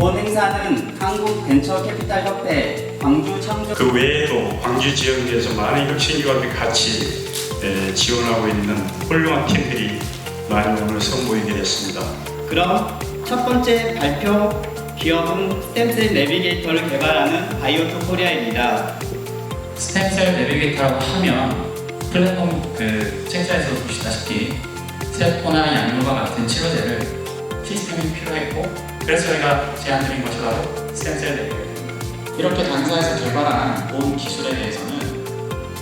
행사는 한국벤처캐피탈협회 광주 창조 그 외에도 광주 지역에서 많은 혁신기관들이 같이 에, 지원하고 있는 훌륭한 팀들이 많이 오늘 선보이게 됐습니다. 그럼 첫 번째 발표 기업은 스템셀 내비게이터를 개발하는 바이오토 코리아입니다. 스템셀 내비게이터라고 하면 플랫폼 그 책자에서 보시다시피 세포나 약물과 같은 치료제를 시스템이 필요했고 그래서 저희가 제안드린 것이 바로 스템셀 내비게이터입니다. 이렇게 당사에서 개발한 본 기술에 대해서는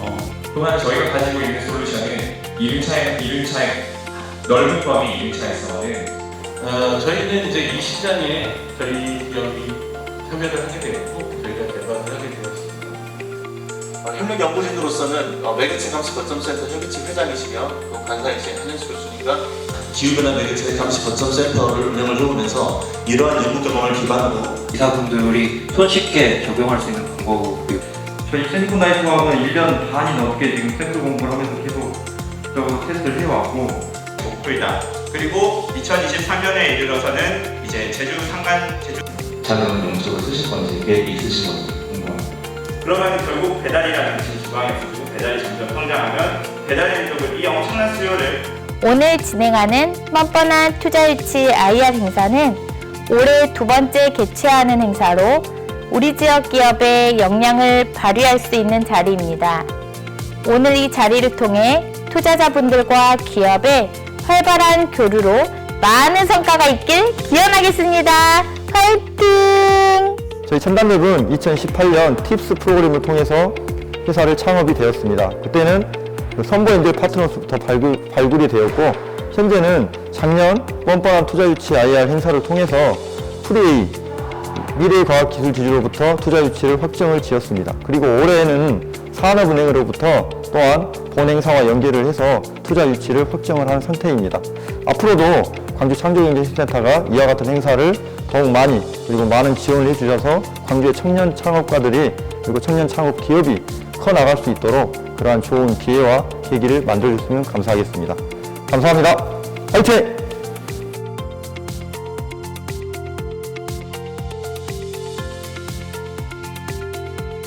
어, 또한 저희가 가지고 있는 솔루션은 1차의 1차의 넓은 범위 1차에서는 어, 저희는 이제 이 시장에 저희 기업이 참여를 하게 되었고 저희가 개발을 하게 되었습니다. 어, 혈맥연구진으로서는 어, 매개체 감시 거점센터 협의체 회장이시며 또 간사이신 한현수 교수님과 기후변화 매개체 감시 거점 센터를 운영을 해오면서 이러한 연구 경험을 기반으로 의사분들이 손쉽게 적용할 수 있는 방법이고요. 저희 샘플나이프하고는 1년 반이 넘게 지금 샘플 공부를 하면서 계속 저거 테스트를 해왔고 목표이다. 그리고 2023년에 이르러서는 이제 제주 상간 제주 작은 용적을 쓰실 건지 계획이 있으신 건지 궁금합니다. 그러면 결국 배달이라는 지금 주방에 두고 배달이 점점 성장하면 배달 인력을 이 엄청난 수요를 오늘 진행하는 뻔뻔한 투자 유치 IR 행사는 올해 두 번째 개최하는 행사로 우리 지역 기업의 역량을 발휘할 수 있는 자리입니다. 오늘 이 자리를 통해 투자자분들과 기업의 활발한 교류로 많은 성과가 있길 기원하겠습니다. 화이팅! 저희 첨단랩은 2018년 팁스 프로그램을 통해서 회사를 창업이 되었습니다. 그때는 그 선보엔들 파트너로부터 발굴, 발굴이 되었고 현재는 작년 뻔뻔한 투자 유치 IR 행사를 통해서 프리에이 미래 과학 기술 지주로부터 투자 유치를 확정을 지었습니다. 그리고 올해에는 산업은행으로부터 또한 본행사와 연계를 해서 투자 유치를 확정을 한 상태입니다. 앞으로도 광주 창조경제센터가 이와 같은 행사를 더욱 많이 그리고 많은 지원을 해주셔서 광주의 청년 창업가들이 그리고 청년 창업 기업이 커 나갈 수 있도록 그러한 좋은 기회와 계기를 만들어주시면 감사하겠습니다. 감사합니다. 화이팅!